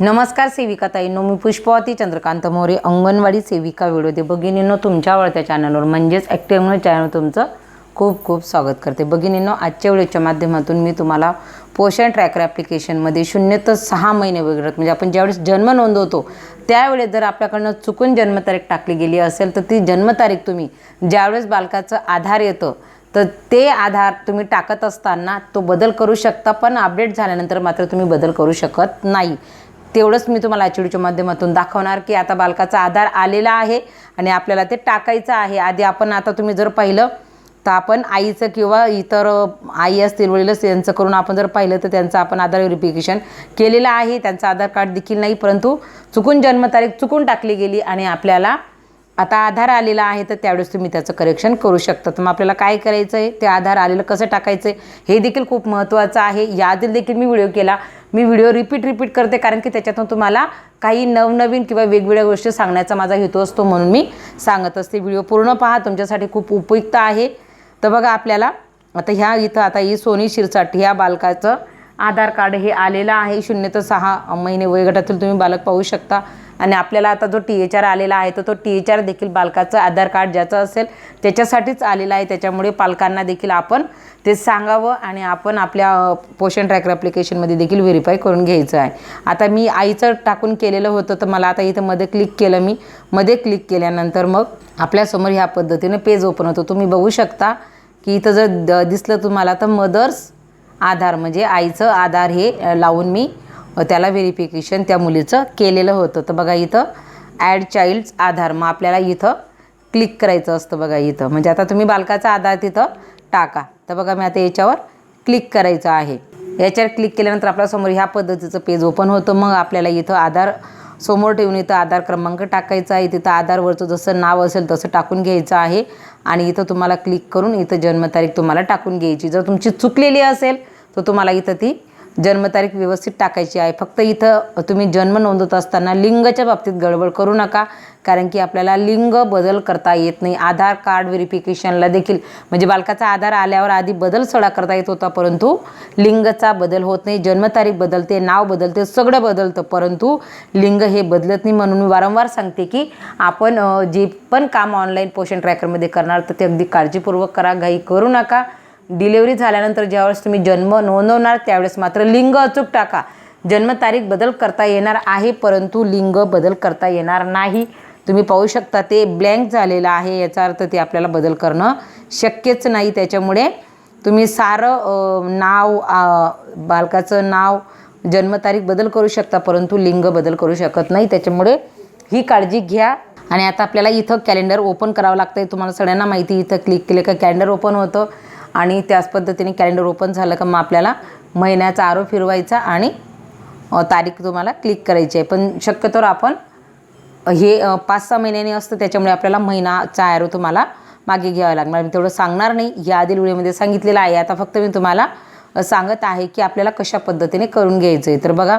नमस्कार सेविका ताईंनो मी पुष्पवती चंद्रकांत मोरे अंगणवाडी सेविका व्हिडिओ भगिनींनो तुमच्या आवडत्या चॅनलवर म्हणजेच ॲक्टिव्ह चॅनल तुमचं खूप खूप स्वागत करते. भगिनींनो आजच्या व्हिडिओच्या माध्यमातून मी तुम्हाला पोषण ट्रॅकर ॲप्लिकेशनमध्ये शून्य तर सहा महिने वगैरे म्हणजे आपण ज्यावेळेस जन्म नोंदवतो त्यावेळेस जर आपल्याकडनं चुकून जन्मतारीख टाकली गेली असेल तर ती जन्मतारीख तुम्ही ज्यावेळेस बालकाचं आधार येतं तर ते आधार तुम्ही टाकत असताना तो बदल करू शकता पण अपडेट झाल्यानंतर मात्र तुम्ही बदल करू शकत नाही. तेवढंच मी तुम्हाला आचडीच्या माध्यमातून दाखवणार की आता बालकाचा आधार आलेला आहे आणि आपल्याला ते टाकायचं आहे. आधी आपण आता तुम्ही जर पाहिलं तर आपण आईचं किंवा इतर आई असतील वडील असतील यांचं करून आपण जर पाहिलं तर त्यांचं आपण आधार व्हेरिफिकेशन केलेलं आहे. त्यांचं आधार कार्ड देखील नाही परंतु चुकून जन्मतारीख चुकून टाकली गेली आणि आपल्याला आता आधार आलेला आहे तर त्यावेळेस तुम्ही त्याचं करेक्शन करू शकता. तर मग आपल्याला काय करायचं आहे ते आधार आलेलं कसं टाकायचं आहे हे देखील खूप महत्त्वाचं आहे. याआधी देखील मी व्हिडिओ केला मी व्हिडिओ रिपीट रिपीट करते कारण की त्याच्यातून तुम्हाला काही नवनवीन किंवा वेगवेगळ्या गोष्टी सांगण्याचा माझा हेतू असतो म्हणून मी सांगत असते. व्हिडिओ पूर्ण पहा तुमच्यासाठी खूप उपयुक्त आहे. तर बघा आपल्याला आता ह्या इथं आता ही सोनी शिरसाट ह्या बालकाचं आधार कार्ड हे आलेलं आहे. शून्य ते सहा महिने वयोगटातील तुम्ही बालक पाहू शकता. आणि आपल्याला आता जो टी एच आर आलेला आहे तर तो टी एच आर देखील बालकाचं आधार कार्ड ज्याचं असेल त्याच्यासाठीच आलेला आहे. त्याच्यामुळे पालकांना देखील आपण ते सांगावं आणि आपण आपल्या पोषण ट्रॅकर ॲप्लिकेशनमध्ये देखील व्हेरीफाय करून घ्यायचं आहे. आता मी आईचं टाकून केलेलं होतं तर मला आता इथं मध्ये क्लिक केलं मी. मध्ये क्लिक केल्यानंतर मग आपल्यासमोर ह्या पद्धतीनं पेज ओपन होतं. तुम्ही बघू शकता की इथं जर द दिसलं तुम्हाला तर मदर्स आधार म्हणजे आईचं आधार हे लावून मी त्याला व्हेरिफिकेशन त्या मुलीचं केलेलं होतं. तर बघा इथं ॲड चाईल्ड्स आधार. मग आपल्याला इथं क्लिक करायचं असतं बघा इथं. म्हणजे आता तुम्ही बालकाचा आधार तिथं टाका. तर बघा मी आता याच्यावर क्लिक करायचं आहे. याच्यावर क्लिक केल्यानंतर आपल्यासमोर ह्या पद्धतीचं पेज ओपन होतं. मग आपल्याला इथं आधार समोर ठेवून इथं आधार क्रमांक टाकायचा आहे. तिथं आधारवरचं जसं नाव असेल तसं टाकून घ्यायचं आहे. आणि इथं तुम्हाला क्लिक करून इथं जन्मतारीख तुम्हाला टाकून घ्यायची. जर तुमची चुकलेली असेल तर तुम्हाला इथं ती जन्मतारीख व्यवस्थित टाकायची आहे. फक्त इथं तुम्ही जन्म नोंदवत असताना लिंगच्या बाबतीत गडबड करू नका कारण की आपल्याला लिंग बदल करता येत नाही. आधार कार्ड व्हेरिफिकेशनला देखील म्हणजे बालकाचा आधार आल्यावर आधी बदल सडा करता येत होता परंतु लिंगचा बदल होत नाही. जन्मतारीख बदलते नाव बदलते सगळं बदलतं परंतु लिंग हे बदलत नाही. म्हणून मी वारंवार सांगते की आपण जे पण काम ऑनलाईन पोषण ट्रॅकरमध्ये करणार तर ते अगदी काळजीपूर्वक करा. घाई करू नका. डिलेवरी झाल्यानंतर ज्यावेळेस तुम्ही जन्म नोंदवणार त्यावेळेस मात्र लिंग अचूक टाका. जन्मतारीख बदल करता येणार आहे परंतु लिंग बदल करता येणार नाही. तुम्ही पाहू शकता ते ब्लँक झालेलं आहे याचा अर्थ ते आपल्याला बदल करणं शक्यच नाही. त्याच्यामुळे तुम्ही सारं नाव बालकाचं नाव जन्मतारीख बदल करू शकता परंतु लिंग बदल करू शकत नाही. त्याच्यामुळे ही काळजी घ्या. आणि आता आपल्याला इथं कॅलेंडर ओपन करावं लागतं आहे तुम्हाला सगळ्यांना माहिती इथं क्लिक केलं का कॅलेंडर ओपन होतं. आणि त्याच पद्धतीने कॅलेंडर ओपन झालं का मग आपल्याला महिन्याचा आरो फिरवायचा आणि तारीख तुम्हाला क्लिक करायची आहे. पण शक्यतोवर आपण हे पाच सहा महिन्याने असतं त्याच्यामुळे आपल्याला महिनाचा आरो तुम्हाला मागे घ्यावा लागणार. मी तेवढं सांगणार नाही. या आधी व्हिडिओमध्ये सांगितलेलं आहे. आता फक्त मी तुम्हाला सांगत आहे की आपल्याला कशा पद्धतीने करून घ्यायचं आहे तर बघा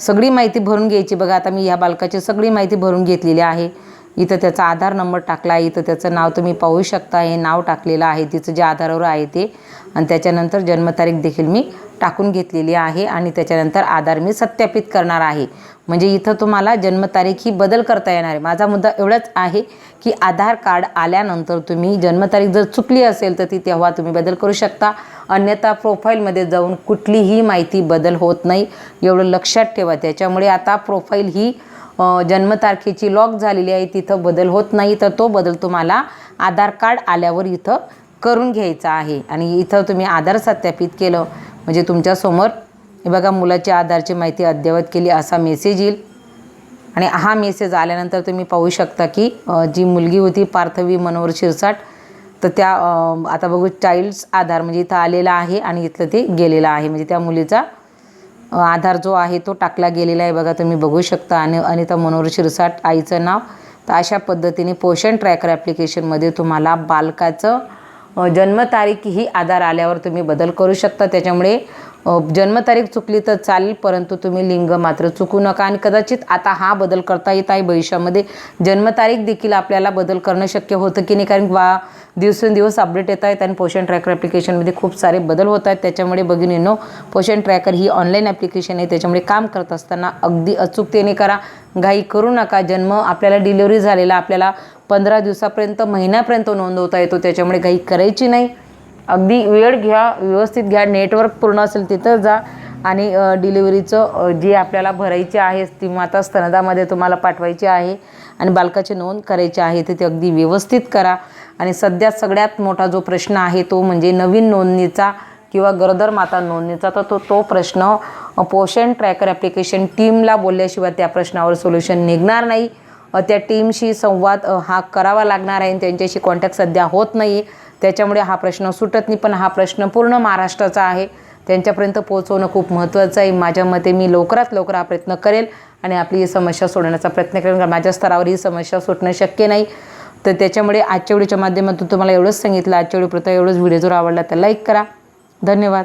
सगळी माहिती भरून घ्यायची. बघा आता मी ह्या बालकाची सगळी माहिती भरून घेतलेली आहे. इथं त्याचा आधार नंबर टाकला आहे. इथं त्याचं नाव तुम्ही पाहू शकता. हे नाव टाकलेलं आहे. तिचं जे आधारावर आहे ते. आणि त्याच्यानंतर जन्मतारीख देखील मी टाकून घेतलेली आहे. आणि त्याच्यानंतर आधार मी सत्यापित करणार आहे. म्हणजे इथं तुम्हाला जन्मतारीख ही बदल करता येणार आहे. माझा मुद्दा एवढाच आहे की आधार कार्ड आल्यानंतर तुम्ही जन्मतारीख जर चुकली असेल तर ती तेव्हा तुम्ही बदल करू शकता. अन्यथा प्रोफाईलमध्ये जाऊन कुठलीही माहिती बदल होत नाही. एवढं लक्षात ठेवा. त्याच्यामुळे आता प्रोफाईल ही जन्मतारखेची लॉक झालेली आहे तिथं बदल होत नाही तर तो बदल तुम्हाला आधार कार्ड आल्यावर इथं करून घ्यायचा आहे. आणि इथं तुम्ही आधार सत्यापित केलं म्हणजे तुमच्यासमोर हे बघा मुलाची आधारची माहिती अद्ययावत केली असा मेसेज येईल. आणि हा मेसेज आल्यानंतर तुम्ही पाहू शकता की जी मुलगी होती पार्थवी मनोहर शिरसाट तर त्या आता बघू चाईल्ड्स आधार म्हणजे इथं आलेला आहे आणि इथलं ते गेलेलं आहे. म्हणजे त्या मुलीचा आधार जो आहे तो टाकला गेलेला आहे बघा तुम्ही बघू शकता. आणि अनिता मनोहर शिरसाट आईचं नाव. तर अशा पद्धतीने पोषण ट्रॅकर ॲप्लिकेशनमध्ये तुम्हाला बालकाचं जन्मतारीख ही आधार आल्यावर तुम्ही बदल करू शकता. त्याच्यामुळे जन्मतारीख चुकली तर चालेल परंतु तुम्ही लिंग मात्र चुकू नका. आणि कदाचित आता हा बदल करता येत आहे भविष्यामध्ये. जन्मतारीख देखील आपल्याला बदल करणं शक्य होतं की नाही? कारण वा दिवसेंदिवस अपडेट येत आहेत आणि पोषण ट्रॅकर ॲप्लिकेशनमध्ये खूप सारे बदल होत आहेत. त्याच्यामुळे भगिनींनो पोषण ट्रॅकर ही ऑनलाईन ॲप्लिकेशन आहे. त्याच्यामुळे काम करत असताना अगदी अचूकतेने करा. घाई करू नका. जन्म आपल्याला डिलिव्हरी झालेला आपल्याला पंधरा दिवसापर्यंत महिन्यापर्यंत नोंदवता येतो. त्याच्यामुळे काही करायची नाही. अगदी वेळ घ्या व्यवस्थित घ्या. नेटवर्क पूर्ण असेल तिथं जा. आणि डिलिव्हरीचं जी आपल्याला भरायची आहे ती माता स्तनदामध्ये तुम्हाला पाठवायची आहे. आणि बालकाची नोंद करायची आहे ते ते अगदी व्यवस्थित करा. आणि सध्या सगळ्यात मोठा जो प्रश्न आहे तो म्हणजे नवीन नोंदणीचा किंवा गरोदर माता नोंदणीचा तर तो तो प्रश्न पोषण ट्रॅकर ॲप्लिकेशन टीमला बोलल्याशिवाय त्या प्रश्नावर सोल्युशन निघणार नाही. त्या टीमशी संवाद हा करावा लागणार आहे आणि त्यांच्याशी कॉन्टॅक्ट सध्या होत नाही. त्याच्यामुळे हा प्रश्न सुटत नाही पण हा प्रश्न पूर्ण महाराष्ट्राचा आहे. त्यांच्यापर्यंत पोहोचवणं खूप महत्त्वाचं आहे. माझ्या मते मी लवकरात लवकर हा प्रयत्न करेल आणि आपली ही समस्या सोडवण्याचा प्रयत्न करेन कारण माझ्या स्तरावर ही समस्या सुटणं शक्य नाही. तर त्याच्यामुळे आजच्या व्हिडिओच्या माध्यमातून तुम्हाला एवढंच सांगितलं. आजच्या व्हिडिओ एवढंच व्हिडिओ जर आवडला तर लाईक करा. धन्यवाद.